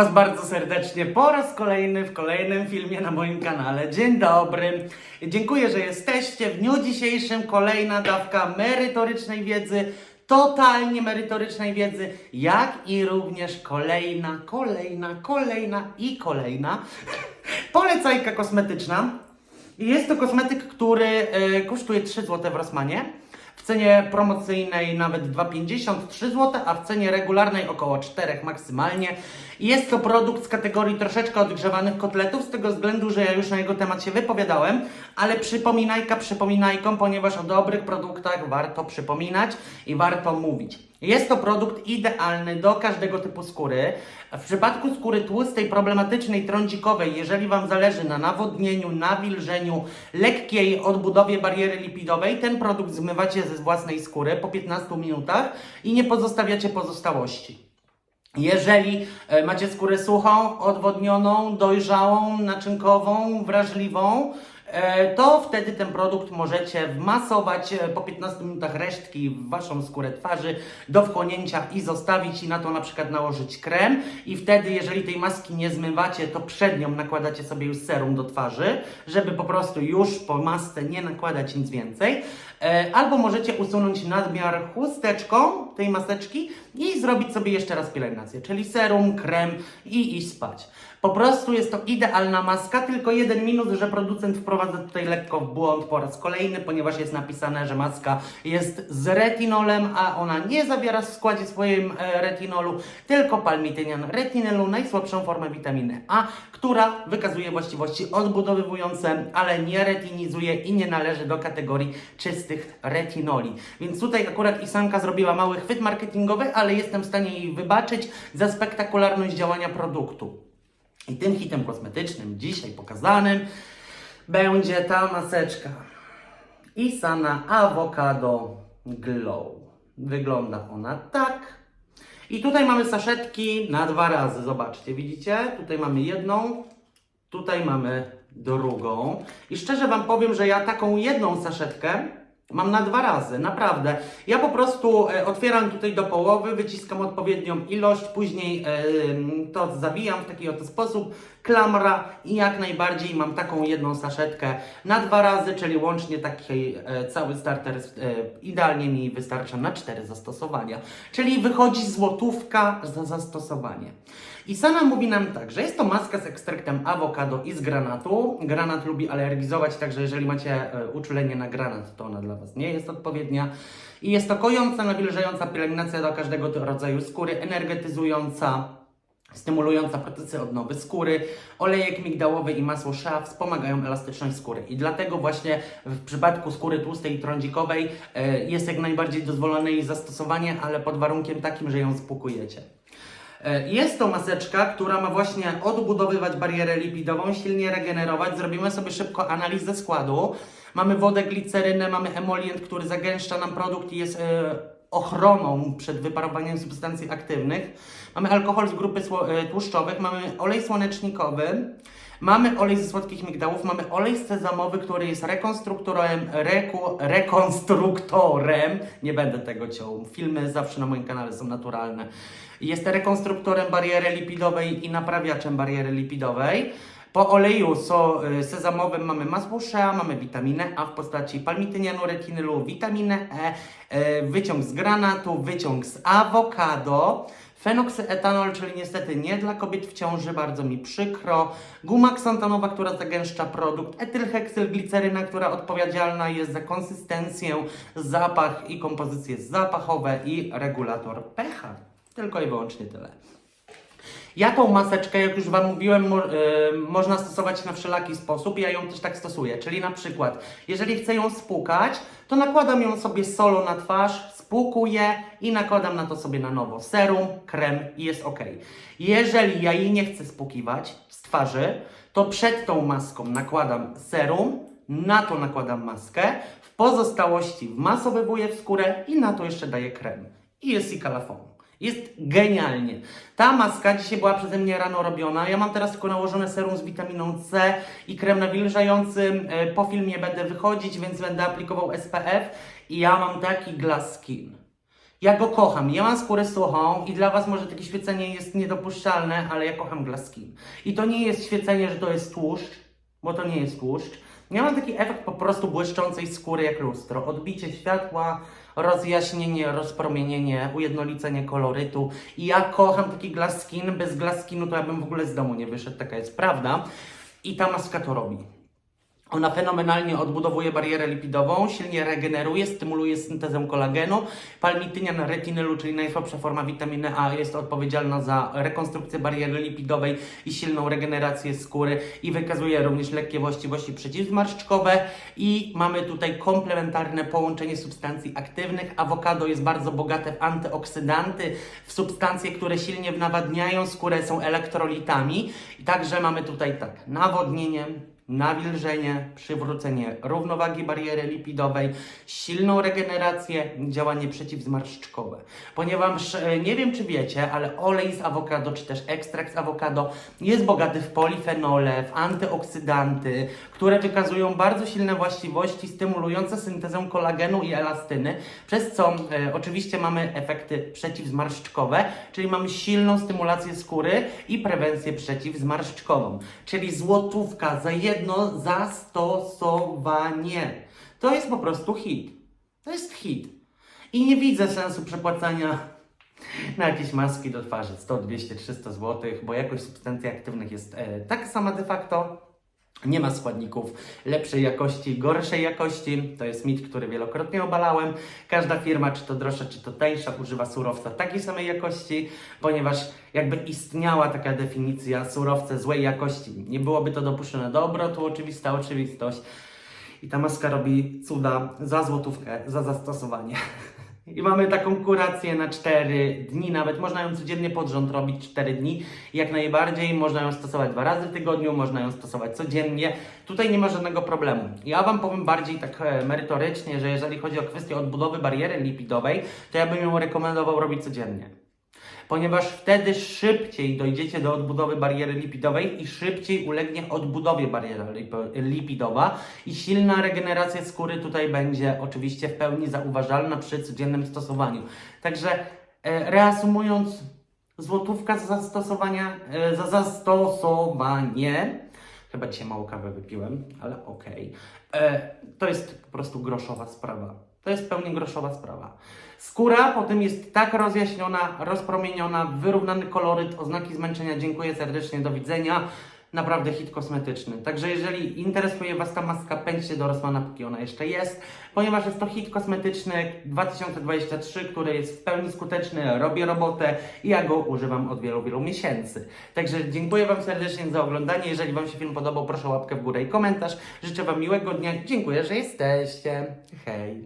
Was bardzo serdecznie po raz kolejny w kolejnym filmie na moim kanale. Dzień dobry. Dziękuję, że jesteście. W dniu dzisiejszym kolejna dawka merytorycznej wiedzy, totalnie merytorycznej wiedzy, jak i również kolejna, kolejna, kolejna i kolejna polecajka kosmetyczna. Jest to kosmetyk, który e, kosztuje 3 zł w Rossmanie. W cenie promocyjnej nawet 2,50, 3 zł, a w cenie regularnej około 4 maksymalnie. Jest to produkt z kategorii troszeczkę odgrzewanych kotletów, z tego względu, że ja już na jego temat się wypowiadałem, ale przypominajka przypominajką, ponieważ o dobrych produktach warto przypominać i warto mówić. Jest to produkt idealny do każdego typu skóry. W przypadku skóry tłustej, problematycznej, trądzikowej, jeżeli Wam zależy na nawodnieniu, nawilżeniu, lekkiej odbudowie bariery lipidowej, ten produkt zmywacie ze własnej skóry po 15 minutach i nie pozostawiacie pozostałości. Jeżeli e, macie skórę suchą, odwodnioną, dojrzałą, naczynkową, wrażliwą, to wtedy ten produkt możecie wmasować e, po 15 minutach resztki w waszą skórę twarzy do wchłonięcia i zostawić i na to na przykład nałożyć krem i wtedy jeżeli tej maski nie zmywacie, to przed nią nakładacie sobie już serum do twarzy, żeby po prostu już po masce nie nakładać nic więcej. E, Albo możecie usunąć nadmiar chusteczką tej maseczki i zrobić sobie jeszcze raz pielęgnację, czyli serum, krem i iść spać. Po prostu jest to idealna maska, tylko jeden minus, że producent wprowadza tutaj lekko w błąd po raz kolejny, ponieważ jest napisane, że maska jest z retinolem, a ona nie zawiera w składzie swoim e, retinolu, tylko palmitynian retinelu, najsłabszą formę witaminy A, która wykazuje właściwości odbudowywujące, ale nie retinizuje i nie należy do kategorii czystych retinoli. Więc tutaj akurat Isanka zrobiła mały chwyt marketingowy, ale jestem w stanie jej wybaczyć za spektakularność działania produktu. I tym hitem kosmetycznym dzisiaj pokazanym będzie ta maseczka Isana Avocado Glow. Wygląda ona tak. I tutaj mamy saszetki na dwa razy. Zobaczcie, widzicie? Tutaj mamy jedną, tutaj mamy drugą. I szczerze Wam powiem, że ja taką jedną saszetkę mam na dwa razy, naprawdę. Ja po prostu e, otwieram tutaj do połowy, wyciskam odpowiednią ilość, później e, to zawijam w taki oto sposób, klamra i jak najbardziej mam taką jedną saszetkę na dwa razy, czyli łącznie taki e, cały starter e, idealnie mi wystarcza na cztery zastosowania. Czyli wychodzi złotówka za zastosowanie. I Sana mówi nam tak, że jest to maska z ekstraktem awokado i z granatu. Granat lubi alergizować, także jeżeli macie e, uczulenie na granat, to ona dla Was nie jest odpowiednia. I jest to kojąca, nawilżająca pielęgnacja do każdego rodzaju skóry, energetyzująca, stymulująca procesy odnowy skóry. Olejek migdałowy i masło szaf wspomagają elastyczność skóry. I dlatego właśnie w przypadku skóry tłustej i trądzikowej e, jest jak najbardziej dozwolone jej zastosowanie, ale pod warunkiem takim, że ją spłukujecie. E, Jest to maseczka, która ma właśnie odbudowywać barierę lipidową, silnie regenerować. Zrobimy sobie szybko analizę składu. Mamy wodę, glicerynę, mamy emolient, który zagęszcza nam produkt i jest e, ochroną przed wyparowaniem substancji aktywnych. Mamy alkohol z grupy e, tłuszczowych, mamy olej słonecznikowy. Mamy olej ze słodkich migdałów, mamy olej sezamowy, który jest rekonstruktorem, reku, rekonstruktorem, nie będę tego ciął, filmy zawsze na moim kanale są naturalne. Jest rekonstruktorem bariery lipidowej i naprawiaczem bariery lipidowej. Po oleju so, y, sezamowym mamy masło shea, mamy witaminę A w postaci palmitynianu, retynylu, witaminę E, e, wyciąg z granatu, wyciąg z awokado, fenoksetanol, czyli niestety nie dla kobiet w ciąży, bardzo mi przykro, guma ksantanowa, która zagęszcza produkt, etylheksylgliceryna, która odpowiedzialna jest za konsystencję, zapach i kompozycje zapachowe i regulator pH. Tylko i wyłącznie tyle. Ja tą maseczkę, jak już Wam mówiłem, mo- y, można stosować na wszelaki sposób. Ja ją też tak stosuję. Czyli na przykład, jeżeli chcę ją spłukać, to nakładam ją sobie solo na twarz, spłukuję i nakładam na to sobie na nowo serum, krem i jest ok. Jeżeli ja jej nie chcę spłukiwać z twarzy, to przed tą maską nakładam serum, na to nakładam maskę, w pozostałości wmasowywuję w skórę i na to jeszcze daję krem. I jest i kalafon. Jest genialnie. Ta maska dzisiaj była przeze mnie rano robiona. Ja mam teraz tylko nałożone serum z witaminą C i krem nawilżający. E, Po filmie będę wychodzić, więc będę aplikował SPF i ja mam taki glass skin. Ja go kocham. Ja mam skórę suchą i dla Was może takie świecenie jest niedopuszczalne, ale ja kocham Glass Skin. I to nie jest świecenie, że to jest tłuszcz, bo to nie jest tłuszcz. Ja mam taki efekt po prostu błyszczącej skóry jak lustro. Odbicie światła, rozjaśnienie, rozpromienienie, ujednolicenie kolorytu. I ja kocham taki Glass Skin. Bez Glass Skinu to ja bym w ogóle z domu nie wyszedł, taka jest prawda. I ta maska to robi. Ona fenomenalnie odbudowuje barierę lipidową, silnie regeneruje, stymuluje syntezę kolagenu. Palmitynian retinylu, czyli najsłabsza forma witaminy A, jest odpowiedzialna za rekonstrukcję bariery lipidowej i silną regenerację skóry i wykazuje również lekkie właściwości przeciwzmarszczkowe. I mamy tutaj komplementarne połączenie substancji aktywnych. Awokado jest bardzo bogate w antyoksydanty, w substancje, które silnie nawadniają skórę, są elektrolitami. I także mamy tutaj tak, nawodnienie, nawilżenie, przywrócenie równowagi bariery lipidowej, silną regenerację, działanie przeciwzmarszczkowe. Ponieważ e, nie wiem, czy wiecie, ale olej z awokado, czy też ekstrakt z awokado jest bogaty w polifenole, w antyoksydanty, które wykazują bardzo silne właściwości stymulujące syntezę kolagenu i elastyny, przez co e, oczywiście mamy efekty przeciwzmarszczkowe, czyli mamy silną stymulację skóry i prewencję przeciwzmarszczkową. Czyli złotówka za jedno zastosowanie. To jest po prostu hit. To jest hit. I nie widzę sensu przepłacania na jakieś maski do twarzy 100, 200, 300 zł, bo jakość substancji aktywnych jest e, taka sama de facto. Nie ma składników lepszej jakości, gorszej jakości. To jest mit, który wielokrotnie obalałem. Każda firma, czy to droższa, czy to tańsza, używa surowca takiej samej jakości, ponieważ jakby istniała taka definicja surowce złej jakości, nie byłoby to dopuszczone do obrotu, oczywista oczywistość. I ta maska robi cuda za złotówkę, za zastosowanie. I mamy taką kurację na 4 dni, nawet można ją codziennie pod rząd robić 4 dni. Jak najbardziej można ją stosować dwa razy w tygodniu, można ją stosować codziennie. Tutaj nie ma żadnego problemu. Ja Wam powiem bardziej tak e, merytorycznie, że jeżeli chodzi o kwestię odbudowy bariery lipidowej, to ja bym ją rekomendował robić codziennie ponieważ wtedy szybciej dojdziecie do odbudowy bariery lipidowej i szybciej ulegnie odbudowie bariera lip- lipidowa i silna regeneracja skóry tutaj będzie oczywiście w pełni zauważalna przy codziennym stosowaniu. Także e, reasumując, złotówka za zastosowania, e, za zastosowanie Chyba dzisiaj mało kawy wypiłem, ale okej. E, To jest po prostu groszowa sprawa. To jest w pełni groszowa sprawa. Skóra potem jest tak rozjaśniona, rozpromieniona, wyrównany koloryt, oznaki zmęczenia. Dziękuję serdecznie, do widzenia. Naprawdę hit kosmetyczny. Także jeżeli interesuje Was ta maska, pędźcie do Rossmana, póki ona jeszcze jest, ponieważ jest to hit kosmetyczny 2023, który jest w pełni skuteczny, robi robotę i ja go używam od wielu, wielu miesięcy. Także dziękuję Wam serdecznie za oglądanie. Jeżeli Wam się film podobał, proszę o łapkę w górę i komentarz. Życzę Wam miłego dnia. Dziękuję, że jesteście. Hej!